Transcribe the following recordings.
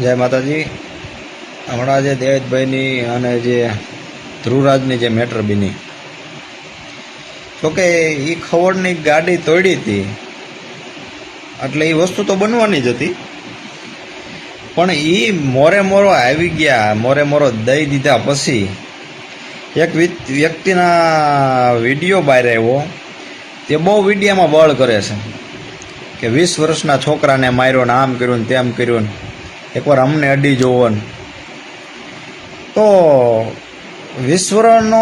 જય માતાજી. હમણાં જે દેવેશભાઈની અને જે ધ્રુવરાજની જે મેટર બની. જોકે એ ખવડની ગાડી તોડી હતી. એટલે એ વસ્તુ તો બનવાની જ હતી. પણ એ મોરે મોરો આવી ગયા, મોરે મોરો દઈ દીધા પછી એક વ્યક્તિના વીડિયો બહાર આવ્યો. તે બહુ વિડીયામાં બળ કરે છે. કે વીસ વર્ષના છોકરાને માર્યો ને આમ કર્યું ને તેમ કર્યું ને. એકવાર અમને અડી જોવાનું તો વીસ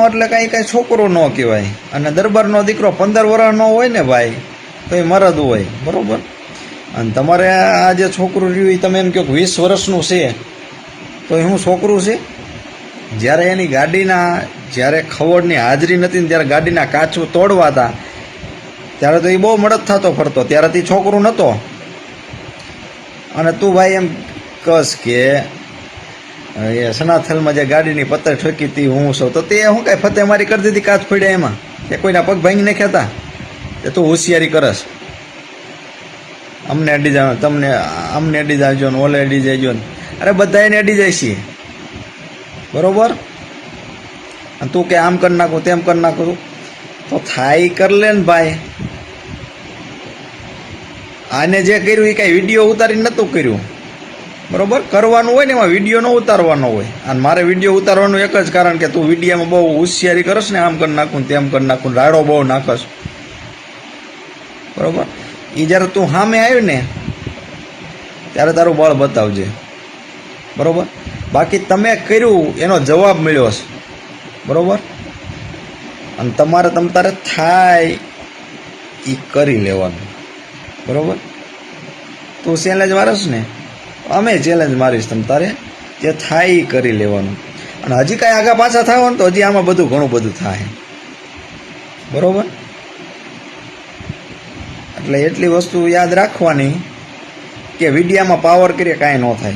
એટલે કાંઈ કાંઈ છોકરો ન કહેવાય. અને દરબારનો દીકરો પંદર વર્ષનો હોય ને ભાઈ, તો એ મરદ હોય. બરાબર? અને તમારે આ જે છોકરું રહ્યું એ તમે એમ કહો કે વીસ વર્ષનું છે. તો એ હું છોકરું છે? જ્યારે એની ગાડીના, જ્યારે ખવડની હાજરી નથી ને ત્યારે ગાડીના કાચું તોડવા હતા, ત્યારે તો એ બહુ મદદ થતો ફરતો. ત્યારે તે છોકરું નહોતો. અને તું ભાઈ એમ કસ કે એ સનાથલમાં જે ગાડીની પત્તર ઠોકી હતી, હું છું તો તે શું કાંઈ ફતે મારી કરી દીધી કાચ પડ્યા એમાં? કે કોઈના પગ ભાંગી નાખ્યા હતા એ તું હોશિયારી કરશ અમને અડી જાવ, તમને, અમને અડી જાવજો ને, ઓલે અડી જાયજો ને. અરે બધા એને અડી જાય છે. બરોબર? અને તું કે આમ કરી નાખું, તેમ કરી નાખું. તો થાય કર લે ને ભાઈ. આને જે કર્યું એ કાંઈ વીડિયો ઉતારીને નહોતું કર્યું. બરોબર? કરવાનું હોય ને એમાં વીડિયો ન ઉતારવાનો હોય. અને મારે વીડિયો ઉતારવાનું એક જ કારણ કે તું વિડીયામાં બહુ હોશિયારી કરશ ને આમ કરી નાખું તેમ કરી નાખું રાડો બહુ નાખશ. બરાબર? એ જ્યારે તું સામે આવ્યું ને ત્યારે તારું બળ બતાવજે. બરાબર? બાકી તમે કર્યું, એનો જવાબ મળ્યો છે બરાબર? અને તમારે તમ તારે થાય એ કરી લેવાનું. બરાબર? તું સેલેજ મારસ ને? અમે ચેલેન્જ મારીશ તમ તારે? જે થાય એ કરી લેવાનું. અને હજી કાંઈ આગા પાછા થાવ ને તો હજી આમાં બધું ઘણું બધું થાય. બરોબર? એટલે એટલી વસ્તુ યાદ રાખવાની કે વિડીયામાં પાવર કરીએ, કાંઈ ન થાય.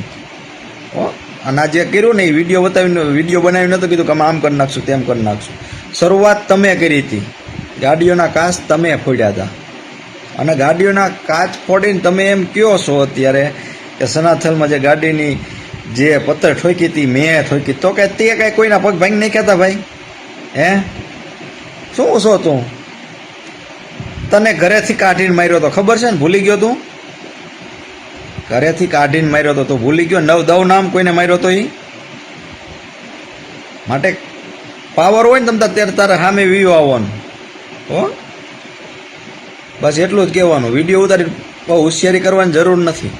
હો? અને આ જે કર્યું ને એ વીડિયો બતાવીને, વીડિયો બનાવીને નહોતું કીધું કે અમે આમ કરી નાખશું, તેમ કરી નાખશું. શરૂઆત તમે કરી હતી. ગાડીઓના કાચ તમે ફોડ્યા હતા. અને ગાડીઓના કાચ ફોડીને તમે એમ કયો છો અત્યારે? કે સનાથલમાં જે ગાડીની જે પથ્થર ઠોકી હતી, મેં ઠોકી, તો કે તે કાંઈ કોઈના પગ ભાંગી નહીં કહેતા ભાઈ? હે? શું છો તું? તને ઘરેથી કાઢીને માર્યો તો ખબર છે ને? ભૂલી ગયો તું? ઘરેથી કાઢીને માર્યો તો તું ભૂલી ગયો? નવ દવ નામ કોઈને માર્યો તો એ માટે પાવર હોય ને તમે ત્યારે તારે સામે વીવો આવવાનું હો? બસ એટલું જ કહેવાનું. વીડિયો ઉતારી બહુ હોશિયારી કરવાની જરૂર નથી.